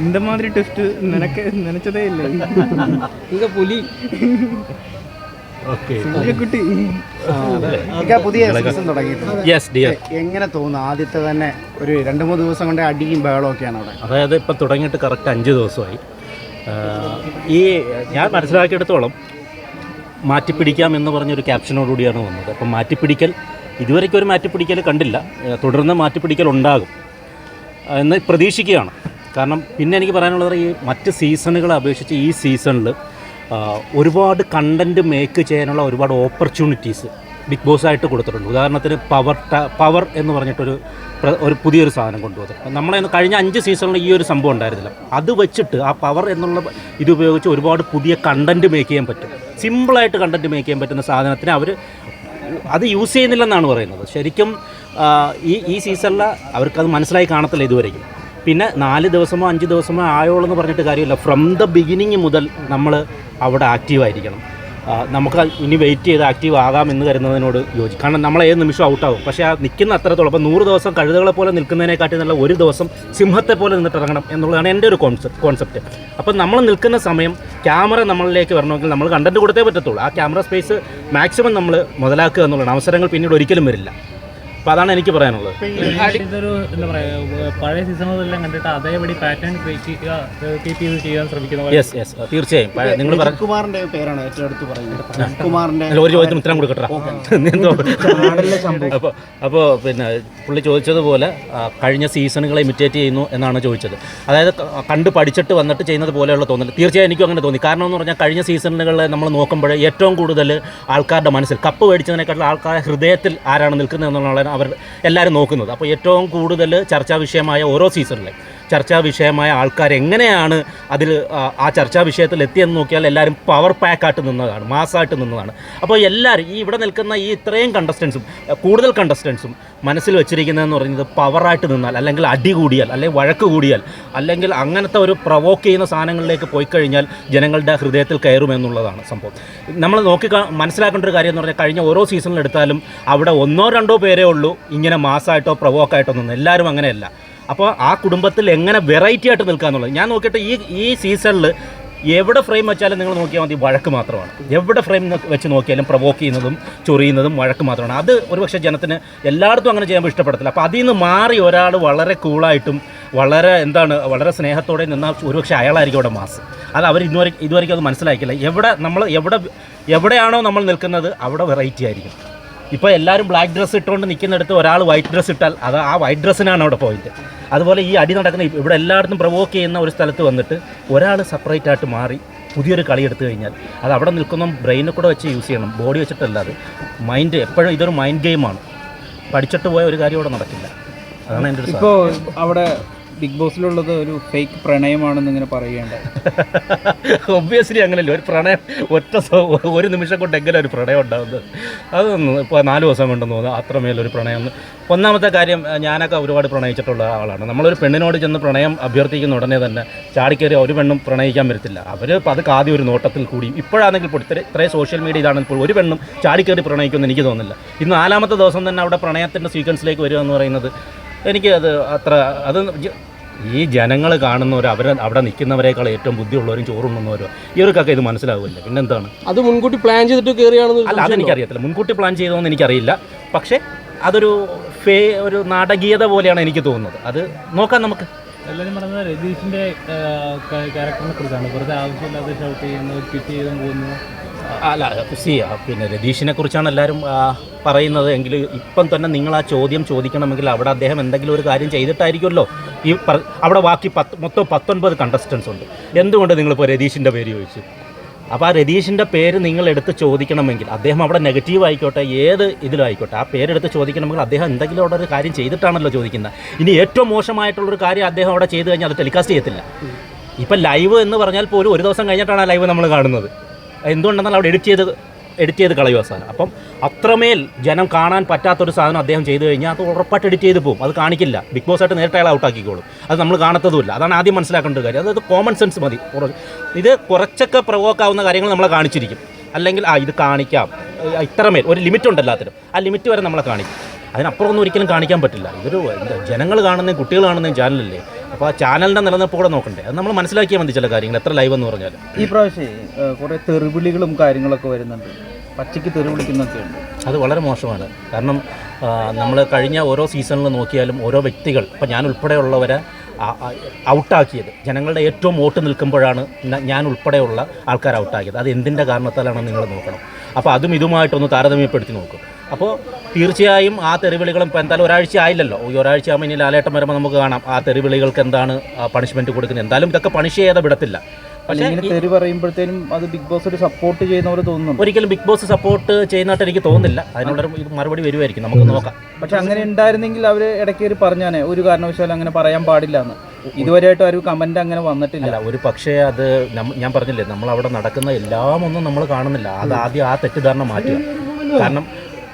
இந்த மாதிரி டெஸ்ட் நினைக்க நினைச்சதே இல்லை ഇങ്ങ പുലി ഓക്കെ കുട്ടി ഇക്ക പുതിയ സീസൺ തുടങ്ങിയിട്ടുണ്ട് യെസ് ഡിയർ എങ്ങനെ തോന്നുന്നു ആദ്യത്തെ തന്നെ ഒരു രണ്ട് മൂന്ന് ദിവസം കൊണ്ട് അടിയും ബഹളവും ഒക്കെയാണ് അവിടെ അതായത് ഇപ്പം തുടങ്ങിയിട്ട് കറക്റ്റ് അഞ്ച് ദിവസമായി ആ, ഈ ഞാൻ മനസ്സിലാക്കിയെടുത്തോളം മാറ്റിപ്പിടിക്കാം എന്ന് പറഞ്ഞൊരു ക്യാപ്ഷനോടുകൂടിയാണ് വന്നത് അപ്പം മാറ്റിപ്പിടിക്കൽ ഇതുവരെയ്ക്കും ഒരു മാറ്റിപ്പിടിക്കൽ കണ്ടില്ല. തുടർന്ന് മാറ്റിപ്പിടിക്കൽ ഉണ്ടാകും. എന്ന് പ്രതീക്ഷിക്കുകയാണ്. കാരണം പിന്നെ എനിക്ക് പറയാനുള്ളത് ഈ മറ്റ് സീസണുകളെ അപേക്ഷിച്ച് ഈ സീസണിൽ ഒരുപാട് കണ്ടന്റ് മേക്ക് ചെയ്യാനുള്ള ഒരുപാട് ഓപ്പർച്യൂണിറ്റീസ് ബിഗ് ബോസ് ആയിട്ട് കൊടുത്തിട്ടുണ്ട്. ഉദാഹരണത്തിന് പവർ പവർ എന്ന് പറഞ്ഞിട്ടൊരു ഒരു പുതിയൊരു സാധനം കൊണ്ടുവന്നു നമ്മളെ കഴിഞ്ഞ അഞ്ച് സീസണിൽ ഈ ഒരു സംഭവം ഉണ്ടായിരുന്നില്ല. അത് വെച്ചിട്ട് ആ പവർ എന്നുള്ള ഇത് ഉപയോഗിച്ച് ഒരുപാട് പുതിയ കണ്ടന്റ് മേക്ക് ചെയ്യാൻ പറ്റും. സിമ്പിളായിട്ട് കണ്ടന്റ് മേക്ക് ചെയ്യാൻ പറ്റുന്ന സാധനത്തിന് അവർ അത് യൂസ് ചെയ്യുന്നില്ലെന്നാണ് പറയുന്നത്. ശരിക്കും ഈ ഈ സീസണിൽ അവർക്കത് മനസ്സിലായി കാണത്തില്ല ഇതുവരെയും. പിന്നെ നാല് ദിവസമോ അഞ്ച് ദിവസമോ ആയോളെന്ന് പറഞ്ഞിട്ട് കാര്യമില്ല. ഫ്രം ദ ബിഗിനിങ് മുതൽ നമ്മൾ അവിടെ ആക്റ്റീവായിരിക്കണം നമുക്ക് ഇനി വെയിറ്റ് ചെയ്ത് ആക്റ്റീവ് ആകാം എന്ന് കരുതുന്നതിനോട് യോജി കാരണം നമ്മൾ ഏത് നിമിഷം ഔട്ടാകും പക്ഷേ ആ നിൽക്കുന്ന അത്രത്തോളം അപ്പോൾ നൂറ് ദിവസം കഴുതകളെ പോലെ നിൽക്കുന്നതിനെക്കാട്ടി നല്ല ഒരു ദിവസം സിംഹത്തെ പോലെ നിന്നിട്ട് ഇറങ്ങണം എന്നുള്ളതാണ് എന്റെ ഒരു കോൺസെപ്റ്റ് കോൺസെപ്റ്റ് അപ്പോൾ നമ്മൾ നിൽക്കുന്ന സമയം ക്യാമറ നമ്മളിലേക്ക് വരണമെങ്കിൽ നമ്മൾ കണ്ടന്റ് കൊടുത്തേ പറ്റത്തുള്ളൂ. ആ ക്യാമറ സ്പേസ് മാക്സിമം നമ്മൾ മുതലാക്കുക എന്നുള്ളതാണ്. അവസരങ്ങൾ പിന്നീട് ഒരിക്കലും വരില്ല. അപ്പോൾ അതാണ് എനിക്ക് പറയാനുള്ളത്. ഇതൊരു എന്താ പറയുക പഴയ സീസണുകളെല്ലാം കണ്ടിട്ട് അതേപടി പാറ്റേൺ കീപ്പ് ചെയ്ത് ചെയ്യാൻ ശ്രമിക്കുന്ന പോലെ. യെസ് യെസ് തീർച്ചയായും. നിങ്ങൾ കുമാറിന്റെ പേരാണ് ഏറ്റവും അടുത്ത് പറയുന്നത്. കുമാറിന്റെ ഒരു ചോദ്യത്തിന് ഉത്തരം കൊടുക്കട്ടെ അപ്പോൾ അപ്പോൾ പിന്നെ പുള്ളി ചോദിച്ചതുപോലെ കഴിഞ്ഞ സീസണുകളെ ഇമിറ്റേറ്റ് ചെയ്യുന്നു എന്നാണ് ചോദിച്ചത്. അതായത് കണ്ട് പഠിച്ചിട്ട് വന്നിട്ട് ചെയ്യുന്നത് പോലെയുള്ള തോന്നൽ തീർച്ചയായും എനിക്കും അങ്ങനെ തോന്നി. കാരണം എന്ന് പറഞ്ഞാൽ കഴിഞ്ഞ സീസണുകളിൽ നമ്മൾ നോക്കുമ്പോൾ ഏറ്റവും കൂടുതൽ ആൾക്കാരുടെ മനസ്സിൽ കപ്പ് മേടിച്ചതിനേക്കാൾ ആൾക്കാരുടെ ഹൃദയത്തിൽ ആരാണ് നിൽക്കുന്നത് എന്നുള്ളതാണ് അവർ എല്ലാവരും നോക്കുന്നത്. അപ്പോൾ ഏറ്റവും കൂടുതൽ ചർച്ചാ വിഷയമായ ഓരോ സീസണിലെ ചർച്ചാ വിഷയമായ ആൾക്കാർ എങ്ങനെയാണ് അതിൽ ആ ചർച്ചാ വിഷയത്തിൽ എത്തിയെന്ന് നോക്കിയാൽ എല്ലാവരും പവർ പാക്കായിട്ട് നിന്നതാണ് മാസ്സായിട്ട് നിന്നതാണ്. അപ്പോൾ എല്ലാവരും ഈ ഇവിടെ നിൽക്കുന്ന ഈ ഇത്രയും കണ്ടസ്റ്റൻസും കൂടുതൽ കണ്ടസ്റ്റൻസും മനസ്സിൽ വെച്ചിരിക്കുന്നതെന്ന് പറയുന്നത് പവറായിട്ട് നിന്നാൽ അല്ലെങ്കിൽ അടി കൂടിയാൽ അല്ലെങ്കിൽ വഴക്ക് കൂടിയാൽ അല്ലെങ്കിൽ അങ്ങനത്തെ ഒരു പ്രൊവോക്ക് ചെയ്യുന്ന സാധനങ്ങളിലേക്ക് പോയി കഴിഞ്ഞാൽ ജനങ്ങളുടെ ഹൃദയത്തിൽ കയറുമെന്നുള്ളതാണ് സംഭവം. നമ്മൾ നോക്കി മനസ്സിലാക്കേണ്ട ഒരു കാര്യം എന്ന് പറഞ്ഞാൽ കഴിഞ്ഞ ഓരോ സീസണിലെടുത്താലും അവിടെ ഒന്നോ രണ്ടോ പേരേ ഉള്ളൂ ഇങ്ങനെ മാസമായിട്ടോ പ്രൊവോക്കായിട്ടോ നിന്ന് എല്ലാവരും അങ്ങനെയല്ല. അപ്പോൾ ആ കുടുംബത്തിൽ എങ്ങനെ വെറൈറ്റി ആയിട്ട് നിൽക്കുക എന്നുള്ളത്? ഞാൻ നോക്കിയിട്ട് ഈ ഈ സീസണിൽ എവിടെ ഫ്രെയിം വെച്ചാലും നിങ്ങൾ നോക്കിയാൽ മതി വഴക്ക് മാത്രമാണ്. എവിടെ ഫ്രെയിം വെച്ച് നോക്കിയാലും പ്രൊവോക്ക് ചെയ്യുന്നതും ചൊറിയുന്നതും വഴക്ക് മാത്രമാണ്. അത് ഒരുപക്ഷെ ജനത്തിന് എല്ലായിടത്തും അങ്ങനെ ചെയ്യുമ്പോൾ ഇഷ്ടപ്പെടത്തില്ല. അപ്പോൾ അതിൽ നിന്ന് മാറി ഒരാൾ വളരെ കൂളായിട്ടും വളരെ എന്താണ് വളരെ സ്നേഹത്തോടെ നിന്നാൽ ഒരുപക്ഷെ അയാളായിരിക്കും അവിടെ മാസ് അത് അവർ ഇതുവരെ ഇതുവരെയ്ക്കും അത് മനസ്സിലാക്കില്ല എവിടെ നമ്മൾ എവിടെ എവിടെയാണോ നമ്മൾ നിൽക്കുന്നത് അവിടെ വെറൈറ്റി ആയിരിക്കും. ഇപ്പോൾ എല്ലാവരും ബ്ലാക്ക് ഡ്രസ്സ് ഇട്ടുകൊണ്ട് നിൽക്കുന്നിടത്ത് ഒരാൾ വൈറ്റ് ഡ്രസ്സ് ഇട്ടാൽ അത് ആ വൈറ്റ് ഡ്രസ്സിനാണ് അവിടെ പോയിന്റ് അതുപോലെ ഈ അടി നടക്കുന്ന ഇവിടെ എല്ലായിടത്തും പ്രൊവോക്ക് ചെയ്യുന്ന ഒരു സ്ഥലത്ത് വന്നിട്ട് ഒരാൾ സെപ്പറേറ്റ് ആയിട്ട് മാറി പുതിയൊരു കളി എടുത്തു കഴിഞ്ഞാൽ അത് അവിടെ നിൽക്കുന്ന ബ്രെയിനെ കൂടെ വെച്ച് യൂസ് ചെയ്യണം. ബോഡി വെച്ചിട്ടല്ല അത്. മൈൻഡ് എപ്പോഴും ഇതൊരു മൈൻഡ് ഗെയിമാണ് പഠിച്ചിട്ട് പോയ ഒരു കാര്യം അവിടെ നടക്കില്ല. അതാണ് എന്റെ. ഇപ്പോൾ അവിടെ ബിഗ് ബോസിലുള്ളത് ഒരു ഫേക്ക് പ്രണയമാണെന്ന് ഇങ്ങനെ പറയുകയുണ്ടായി. ഒബ്വിയസ്ലി അങ്ങനെയല്ലേ ഒരു പ്രണയം ഒറ്റ ഒരു നിമിഷം കൊണ്ട് എങ്ങനെ ഒരു പ്രണയം ഉണ്ടാകുന്നത് അതൊന്നും ഇപ്പോൾ നാല് ദിവസം കൊണ്ടെന്ന് തോന്നുന്നു അത്രമേൽ ഒരു പ്രണയം. ഒന്ന് ഒന്നാമത്തെ കാര്യം ഞാനൊക്കെ ഒരുപാട് പ്രണയിച്ചിട്ടുള്ള ആളാണ്. നമ്മളൊരു പെണ്ണിനോട് ചെന്ന് പ്രണയം അഭ്യർത്ഥിക്കുന്ന ഉടനെ തന്നെ ചാടിക്കയറി ഒരു പെണ്ണും പ്രണയിക്കാൻ വരത്തില്ല. അവർ അത് ആദ്യം ഒരു നോട്ടത്തിൽ കൂടി. ഇപ്പോഴാണെങ്കിൽ ഇപ്പോൾ ഇത്ര ഇത്രയും സോഷ്യൽ മീഡിയ ഇതാണെങ്കിൽ ഇപ്പോൾ ഒരു പെണ്ണും ചാടിക്കയറി പ്രണയിക്കുമെന്ന് എനിക്ക് തോന്നുന്നില്ല. ഇന്ന് നാലാമത്തെ ദിവസം തന്നെ അവിടെ പ്രണയത്തിന്റെ സീക്വൻസിലേക്ക് വരിക എന്ന് പറയുന്നത് എനിക്ക് അത് അത്ര അത് ഈ ജനങ്ങൾ കാണുന്നവർ അവർ അവിടെ നിൽക്കുന്നവരെക്കാൾ ഏറ്റവും ബുദ്ധിയുള്ളവരും ചോറുണ്ണുന്നവരും ഇവർക്കൊക്കെ ഇത് മനസ്സിലാവില്ല പിന്നെന്താണ്? അത് മുൻകൂട്ടി പ്ലാൻ ചെയ്തിട്ട് കയറിയാണെന്ന് അല്ല അതെനിക്കറിയത്തില്ല മുൻകൂട്ടി പ്ലാൻ ചെയ്തോന്ന് എനിക്കറിയില്ല. പക്ഷേ അതൊരു ഫേ ഒരു നാടകീയത പോലെയാണ് എനിക്ക് തോന്നുന്നത്. അത് നോക്കാം നമുക്ക്. എല്ലാവരും പറയുന്നത് രതീഷിന്റെ ക്യാരക്ടറിനെ കുറിച്ചാണ്. വെറുതെ ആവശ്യമില്ലാതെ ഷൗട്ട് ചെയ്യുന്നു ട്വിറ്റ് ചെയ്തും പോകുന്നു. അല്ല സി പിന്നെ രതീഷിനെ കുറിച്ചാണ് എല്ലാവരും പറയുന്നത്. എങ്കിൽ ഇപ്പം തന്നെ നിങ്ങൾ ആ ചോദ്യം ചോദിക്കണമെങ്കിൽ അവിടെ അദ്ദേഹം എന്തെങ്കിലും ഒരു കാര്യം ചെയ്തിട്ടായിരിക്കുമല്ലോ. ഈ അവിടെ ബാക്കി പത്ത് മൊത്തം പത്തൊൻപത് കണ്ടസ്റ്റൻസ് ഉണ്ട്. എന്തുകൊണ്ട് നിങ്ങളിപ്പോൾ രതീഷിന്റെ പേര് ചോദിച്ചു? അപ്പോൾ ആ രതീഷിന്റെ പേര് നിങ്ങൾ എടുത്ത് ചോദിക്കണമെങ്കിൽ അദ്ദേഹം അവിടെ നെഗറ്റീവ് ആയിക്കോട്ടെ ഏത് ഇതിലായിക്കോട്ടെ ആ പേരെടുത്ത് ചോദിക്കണമെങ്കിൽ അദ്ദേഹം എന്തെങ്കിലും അവിടെ ഒരു കാര്യം ചെയ്തിട്ടാണല്ലോ ചോദിക്കുന്നത്. ഇനി ഏറ്റവും മോശമായിട്ടുള്ളൊരു കാര്യം അദ്ദേഹം അവിടെ ചെയ്തു കഴിഞ്ഞാൽ അത് ടെലികാസ്റ്റ് ചെയ്യത്തില്ല. ഇപ്പം ലൈവ് എന്ന് പറഞ്ഞാൽ പോലും ഒരു ദിവസം കഴിഞ്ഞിട്ടാണ് ആ ലൈവ് നമ്മൾ കാണുന്നത്. എന്തുകൊണ്ടെന്നാൽ അവിടെ എഡിറ്റ് ചെയ്ത് എഡിറ്റ് ചെയ്ത് കളയുക സാധനം. അപ്പം അത്രമേൽ ജനം കാണാൻ പറ്റാത്തൊരു സാധനം അദ്ദേഹം ചെയ്തു കഴിഞ്ഞാൽ അത് ഉറപ്പായിട്ട് എഡിറ്റ് ചെയ്ത് പോകും. അത് കാണിക്കില്ല. ബിഗ് ബോസ് ആയിട്ട് നേരിട്ട് അയാൾ ഔട്ടാക്കിക്കോളും. അത് നമ്മൾ കാണത്തതുമില്ല. അതാണ് ആദ്യം മനസ്സിലാക്കേണ്ട കാര്യം. അതായത് കോമൺ സെൻസ് മതി. ഇത് കുറച്ചൊക്കെ പ്രവോക്കാവുന്ന കാര്യങ്ങൾ നമ്മളെ കാണിച്ചിരിക്കും. അല്ലെങ്കിൽ ആ ഇത് കാണിക്കാം. ഇത്രമേൽ. ഒരു ലിമിറ്റ് ഉണ്ട് എല്ലാത്തിനും. ആ ലിമിറ്റ് വരെ നമ്മളെ കാണിക്കും. അതിനപ്പുറം ഒന്നും ഒരിക്കലും കാണിക്കാൻ പറ്റില്ല. ഇതൊരു ജനങ്ങൾ കാണുന്നതും കുട്ടികൾ കാണുന്നതും ചാനലല്ലേ? അപ്പോൾ ആ ചാനലിന്റെ നിലനിൽപ്പ് കൂടെ നോക്കണ്ടേ? അത് നമ്മൾ മനസ്സിലാക്കിയാൽ മതി ചില കാര്യങ്ങൾ എത്ര ലൈവ് എന്ന് പറഞ്ഞാൽ ഈ പ്രാവശ്യം കുറേ തെറിവിളികളും കാര്യങ്ങളൊക്കെ വരുന്നുണ്ട്. പച്ചയ്ക്ക് തെറി വിളിക്കുന്നൊക്കെ ഉണ്ട് അത് വളരെ മോശമാണ്. കാരണം നമ്മൾ കഴിഞ്ഞ ഓരോ സീസണിൽ നോക്കിയാലും ഓരോ വ്യക്തികൾ ഇപ്പം ഞാൻ ഉൾപ്പെടെയുള്ളവരെ ഔട്ടാക്കിയത്. ജനങ്ങളുടെ ഏറ്റവും വോട്ട് നിൽക്കുമ്പോഴാണ് ഞാൻ ഉൾപ്പെടെയുള്ള ആൾക്കാർ ഔട്ടാക്കിയത്. അത് എന്തിന്റെ കാരണത്താലാണെന്ന് നിങ്ങൾ നോക്കണം. അപ്പോൾ അതും ഇതുമായിട്ടൊന്ന് താരതമ്യപ്പെടുത്തി നോക്കും. അപ്പോൾ തീർച്ചയായും ആ തെറിവിളികളും ഇപ്പോൾ എന്തായാലും ഒരാഴ്ച ആയില്ലല്ലോ. ഈ ഒരാഴ്ച ആകുമ്പോൾ ഇനി ലാലേട്ടം വരുമ്പോൾ നമുക്ക് കാണാം ആ തെറിവിളികൾക്ക് എന്താണ് പണിഷ്മെന്റ് കൊടുക്കുന്നത്. എന്തായാലും ഇതൊക്കെ പണിഷ് ചെയ്യാതെ വിടത്തില്ല. പക്ഷേ ഇങ്ങനെ തെറി പറയുമ്പോഴത്തേനും അത് ബിഗ് ബോസ് ഒരു സപ്പോർട്ട് ചെയ്യുന്ന തോന്നുന്നു ഒരിക്കലും ബിഗ് ബോസ് സപ്പോർട്ട് ചെയ്യുന്നതായിട്ട് എനിക്ക് തോന്നുന്നില്ല. അതിനുള്ളൊരു മറുപടി വരുമായിരിക്കും നമുക്ക് നോക്കാം. പക്ഷെ അങ്ങനെ ഉണ്ടായിരുന്നെങ്കിൽ അവർ ഇടയ്ക്ക് ഒരു പറഞ്ഞാനെ ഒരു കാരണവശാലും അങ്ങനെ പറയാൻ പാടില്ല എന്ന് ഇതുവരെയായിട്ട് ഒരു കമന്റ് അങ്ങനെ വന്നിട്ടില്ല. ഒരു പക്ഷേ അത് ഞാൻ പറഞ്ഞില്ലേ നമ്മൾ അവിടെ നടക്കുന്ന എല്ലാം ഒന്നും നമ്മൾ കാണുന്നില്ല. അത് ആദ്യം ആ തെറ്റിദ്ധാരണ മാറ്റുക. കാരണം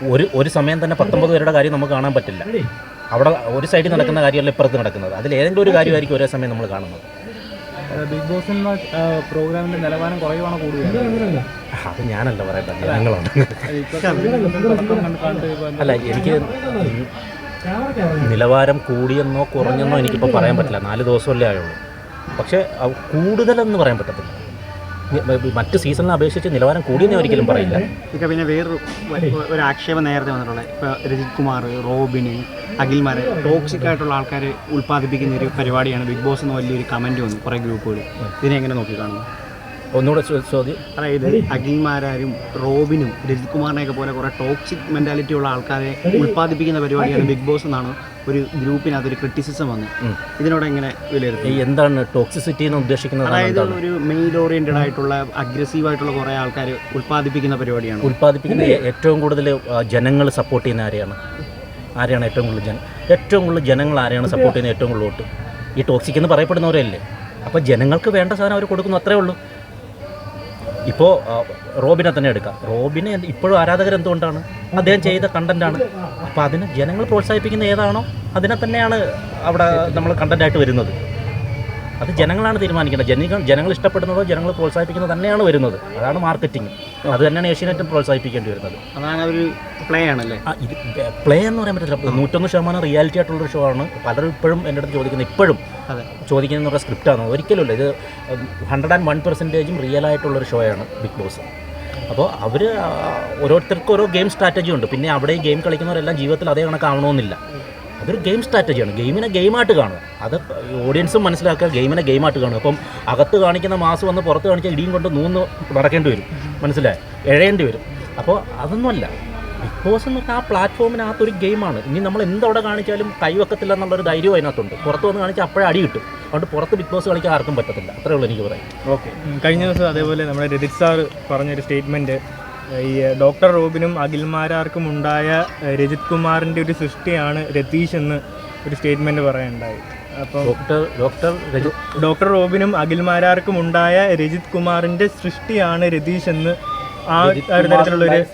ഒരു ഒരു സമയം തന്നെ പത്തൊമ്പത് പേരുടെ കാര്യം നമുക്ക് കാണാൻ പറ്റില്ല അവിടെ ഒരു സൈഡിൽ നടക്കുന്ന കാര്യമല്ല ഇപ്പുറത്ത് നടക്കുന്നത് അതിൽ ഏതെങ്കിലും ഒരു കാര്യമായിരിക്കും ഒരേ സമയം നമ്മൾ കാണുന്നത് ബിഗ് ബോസ് എന്ന പ്രോഗ്രാമിന്റെ നിലവാരം കുറയുവാണോ കൂടുതൽ അത് ഞാനല്ല പറയട്ടെ ജനങ്ങളാണ് കണ്ട് അല്ല എനിക്ക് നിലവാരം കൂടിയെന്നോ കുറഞ്ഞെന്നോ എനിക്കിപ്പോൾ പറയാൻ പറ്റില്ല നാല് ദിവസമല്ലേ ആയുള്ളൂ പക്ഷേ കൂടുതലെന്ന് പറയാൻ പറ്റത്തില്ല മറ്റ് സീസണിനെ അപേക്ഷിച്ച് നിലവാരം കൂടിയെന്ന് ഒരിക്കലും പറയില്ല. ഇതൊക്കെ പിന്നെ വേറൊരു ഒരു ആക്ഷേപം നേരത്തെ വന്നിട്ടുള്ളത് ഇപ്പോൾ രജിത് കുമാർ റോബിന് അഖിൽമാർ ടോക്സിക് ആയിട്ടുള്ള ആൾക്കാരെ ഉൽപ്പാദിപ്പിക്കുന്ന ഒരു പരിപാടിയാണ് ബിഗ് ബോസ് എന്ന് വലിയൊരു കമന്റ് വന്നു കുറേ ഗ്രൂപ്പുകൾ ഇതിനെ എങ്ങനെ നോക്കി കാണുന്നു ഒന്നുകൂടെ ചോദ്യം. അതായത് അഖിൽമാരും റോബിനും രജിത് കുമാറിനെയൊക്കെ പോലെ കുറേ ടോക്സിക് മെന്റാലിറ്റി ഉള്ള ആൾക്കാരെ ഉൽപ്പാദിപ്പിക്കുന്ന പരിപാടിയാണ് ബിഗ് ബോസ് എന്നാണ് ഒരു ഗ്രൂപ്പിനകത്ത് ഒരു ക്രിറ്റിസിസം വന്നു ഇതിനോട് എങ്ങനെ വിലയിരുത്തി എന്താണ് ടോക്സിസിറ്റി എന്ന് ഉദ്ദേശിക്കുന്നത് അതായത് ഒരു മെയിൽ ഓറിയന്റഡ് ആയിട്ടുള്ള അഗ്രസീവ് ആയിട്ടുള്ള കുറേ ആൾക്കാർ ഉൽപ്പാദിപ്പിക്കുന്ന പരിപാടിയാണ്. ഉൽപ്പാദിപ്പിക്കുന്ന ഏറ്റവും കൂടുതൽ ജനങ്ങൾ സപ്പോർട്ട് ചെയ്യുന്ന ആരെയാണ്? ആരെയാണ് ഏറ്റവും കൂടുതൽ ജന ഏറ്റവും കൂടുതൽ ജനങ്ങൾ ആരെയാണ് സപ്പോർട്ട് ചെയ്യുന്നത് ഏറ്റവും കൂടുതൽ വോട്ട്? ഈ ടോക്സിക് എന്ന് പറയപ്പെടുന്നവരല്ലേ? അപ്പോൾ ജനങ്ങൾക്ക് വേണ്ട സാധനം അവർ കൊടുക്കുന്നു അത്രേ ഉള്ളൂ. ഇപ്പോൾ റോബിനെ തന്നെ എടുക്കാം. റോബിനെ ഇപ്പോഴും ആരാധകർ എന്തുകൊണ്ടാണ്? അദ്ദേഹം ചെയ്ത കണ്ടന്റാണ് അപ്പോൾ അതിനെ ജനങ്ങൾ പ്രോത്സാഹിപ്പിക്കുന്ന ഏതാണോ അതിനെ തന്നെയാണ് അവിടെ നമ്മൾ കണ്ടന്റായിട്ട് വരുന്നത്. അത് ജനങ്ങളാണ് തീരുമാനിക്കേണ്ടത്. ജനങ്ങൾ ജനങ്ങൾ ഇഷ്ടപ്പെടുന്നതോ ജനങ്ങൾ പ്രോത്സാഹിപ്പിക്കുന്നതോ തന്നെയാണ് വരുന്നത്. അതാണ് മാർക്കറ്റിംഗ് അത് തന്നെയാണ് ഏഷ്യനെറ്റും പ്രോത്സാഹിപ്പിക്കേണ്ടി വരുന്നത്. അതാണ് ഒരു പ്ലേ ആണല്ലേ? ഇത് പ്ലേ എന്ന് പറയാൻ പറ്റില്ല. നൂറ്റൊന്ന് ശതമാനം റിയാലിറ്റി ആയിട്ടുള്ളൊരു ഷോ ആണ്. പലരും ഇപ്പോഴും എന്റെ അടുത്ത് ചോദിക്കുന്നത്. ഇപ്പോഴും അതെ. ചോദിക്കുന്ന ഒരു സ്ക്രിപ്റ്റാണ് ഒരിക്കലുമില്ല ഇത് ഹൺഡ്രഡ് ആൻഡ് വൺ പെർസെന്റേജും റിയൽ ആയിട്ടുള്ളൊരു ഷോ ആണ് ബിഗ് ബോസ് അപ്പോൾ അവർ ഓരോരുത്തർക്കും ഓരോ ഗെയിം സ്ട്രാറ്റജി ഉണ്ട്. പിന്നെ അവിടെ ഗെയിം കളിക്കുന്നവരെല്ലാം ജീവിതത്തിൽ അതേ കണക്കാവണമെന്നില്ല. അതൊരു ഗെയിം സ്ട്രാറ്റജിയാണ് ഗെയിമിനെ ഗെയിമായിട്ട് കാണുക. അത് ഓഡിയൻസും മനസ്സിലാക്കുക ഗെയിമിനെ ഗെയിമായിട്ട് കാണുക. അപ്പം അകത്ത് കാണിക്കുന്ന മാസ് വന്ന് പുറത്ത് കാണിച്ച ഇടിയും കൊണ്ട് നൂന്ന് നടക്കേണ്ടി വരും. മനസ്സിലായി? എഴയേണ്ടി വരും. അപ്പോൾ അതൊന്നുമല്ല. ബിഗ് ബോസ് എന്ന് പറഞ്ഞാൽ ആ പ്ലാറ്റ്ഫോമിനകത്തൊരു ഗെയിമാണ് ഇനി നമ്മൾ എന്തവിടെ കാണിച്ചാലും കൈവെക്കത്തില്ല എന്നുള്ളൊരു ധൈര്യം അതിനകത്തുണ്ട്. പുറത്ത് വന്ന് കാണിച്ചാൽ അപ്പോഴേ അടി കിട്ടും. അതുകൊണ്ട് പുറത്ത് ബിഗ് ബോസ് കളിക്കാൻ ആർക്കും പറ്റത്തില്ല. അത്രേ ഉള്ളൂ എനിക്ക് പറയാം ഓക്കെ കഴിഞ്ഞ ദിവസം അതേപോലെ നമ്മുടെ രജിത് സാർ പറഞ്ഞൊരു സ്റ്റേറ്റ്മെന്റ് ഈ ഡോക്ടർ റോബിനും അഖിൽമാരാർക്കും ഉണ്ടായ രജിത് കുമാറിന്റെ ഒരു സൃഷ്ടിയാണ് രതീഷ് എന്ന് ഒരു സ്റ്റേറ്റ്മെന്റ് പറയുണ്ടായി അപ്പോൾ ഡോക്ടർ ഡോക്ടർ ഡോക്ടർ റോബിനും അഖിൽമാരാർക്കും ഉണ്ടായ രജിത് കുമാറിന്റെ സൃഷ്ടിയാണ് രതീഷ് എന്ന് ആ ഒരു തരത്തിലുള്ളൊരു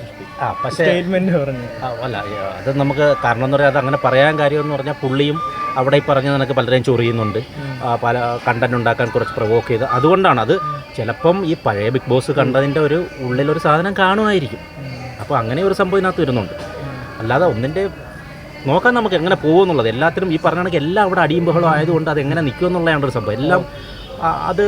സ്റ്റേറ്റ്മെന്റ് പറഞ്ഞു. അല്ല അത് നമുക്ക് കാരണം എന്ന് പറയാം അത് അങ്ങനെ പറയാൻ കാര്യം എന്ന് പറഞ്ഞാൽ പുള്ളിയും അവിടെ ഈ പറഞ്ഞ നിനക്ക് പലരെയും ചൊറിയുന്നുണ്ട്. ആ, പല കണ്ടന്റ് ഉണ്ടാക്കാൻ കുറച്ച് പ്രൊവോക്ക് ചെയ്ത്. അതുകൊണ്ടാണ് അത് ചിലപ്പം ഈ പഴയ ബിഗ് ബോസ് കണ്ടതിന്റെ ഒരു ഉള്ളിലൊരു സാധനം കാണുമായിരിക്കും. അപ്പോൾ അങ്ങനെ ഒരു സംഭവം ഇതിനകത്ത് വരുന്നുണ്ട്. അല്ലാതെ ഒന്നിന്റെ നോക്കാൻ നമുക്ക് എങ്ങനെ പോകുമെന്നുള്ളത്. എല്ലാത്തിനും ഈ പറഞ്ഞ കണക്ക് എല്ലാം അവിടെ അടിയും ബഹളം ആയതുകൊണ്ട് അത് എങ്ങനെ നിൽക്കുമെന്നുള്ളതാണ് ഒരു സംഭവം. എല്ലാം അത്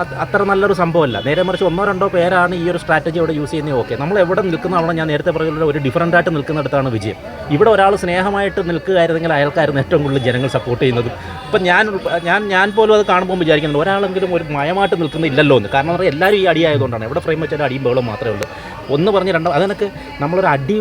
അത് അത്ര നല്ലൊരു സംഭവമല്ല. നേരെ മറിച്ച് ഒന്നോ രണ്ടോ പേരാണ് ഈ ഒരു സ്ട്രാറ്റജി അവിടെ യൂസ് ചെയ്യുന്നത് ഓക്കെ. നമ്മൾ എവിടെ നിൽക്കുന്ന അവിടെ ഞാൻ നേരത്തെ പറഞ്ഞ ഒരു ഡിഫറന്റ് ആയിട്ട് നിൽക്കുന്നിടത്താണ് വിജയം. ഇവിടെ ഒരാൾ സ്നേഹമായിട്ട് നിൽക്കുകയായിരുന്നെങ്കിൽ അയാൾക്കായിരുന്നു ഏറ്റവും കൂടുതൽ ജനങ്ങൾ സപ്പോർട്ട് ചെയ്യുന്നതും. ഇപ്പം ഞാൻ ഞാൻ ഞാൻ പോലും അത് കാണുമ്പോൾ വിചാരിക്കുന്നത് ഒരാളെങ്കിലും ഒരു മയമായിട്ട് നിൽക്കുന്നില്ലല്ലോ എന്ന്. കാരണം പറഞ്ഞാൽ എല്ലാവരും ഈ അടിയായതുകൊണ്ടാണ് എവിടെ ഫ്രെയിം വെച്ചാൽ അടിയും ബഹളം മാത്രമേ ഉള്ളൂ. ഒന്ന് പറഞ്ഞ് രണ്ടാം അതിനൊക്കെ നമ്മളൊരു അടി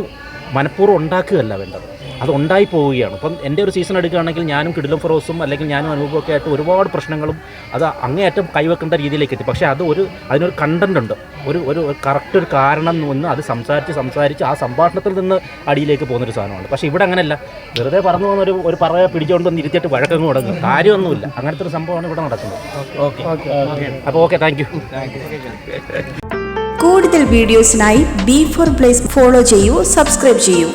മനഃപൂർവം ഉണ്ടാക്കുകയല്ല വേണ്ടത്. അത് ഉണ്ടായി പോവുകയാണ് ഇപ്പം എന്റെ ഒരു സീസൺ എടുക്കുകയാണെങ്കിൽ ഞാനും കിടിലും ഫിറോസും അല്ലെങ്കിൽ ഞാനും അനുഭവമൊക്കെ ആയിട്ട് ഒരുപാട് പ്രശ്നങ്ങളും അത് അങ്ങേയറ്റം കൈവെക്കേണ്ട രീതിയിലേക്ക് എത്തി. പക്ഷേ അത് ഒരു അതിനൊരു കണ്ടന്റ് ഉണ്ട്. ഒരു ഒരു കറക്റ്റ് ഒരു കാരണം നിന്ന് അത് സംസാരിച്ച് സംസാരിച്ച് ആ സംഭാഷണത്തിൽ നിന്ന് അടിയിലേക്ക് പോകുന്നൊരു സാധനമാണ് പക്ഷേ ഇവിടെ അങ്ങനെയല്ല. വെറുതെ പറഞ്ഞു പോകുന്ന ഒരു ഒരു പറയ പിടിച്ചുകൊണ്ട് വന്ന് ഇരുത്തിയിട്ട് വഴക്കങ്ങ് തുടങ്ങും കാര്യമൊന്നുമില്ല. അങ്ങനത്തെ ഒരു സംഭവമാണ് ഇവിടെ നടക്കുന്നത്. ഓക്കെ. അപ്പോൾ ഓക്കെ താങ്ക് യു. കൂടുതൽ വീഡിയോസിനായി ബി ഫോർ പ്ലേസ് ഫോളോ ചെയ്യൂ സബ്സ്ക്രൈബ് ചെയ്യൂ.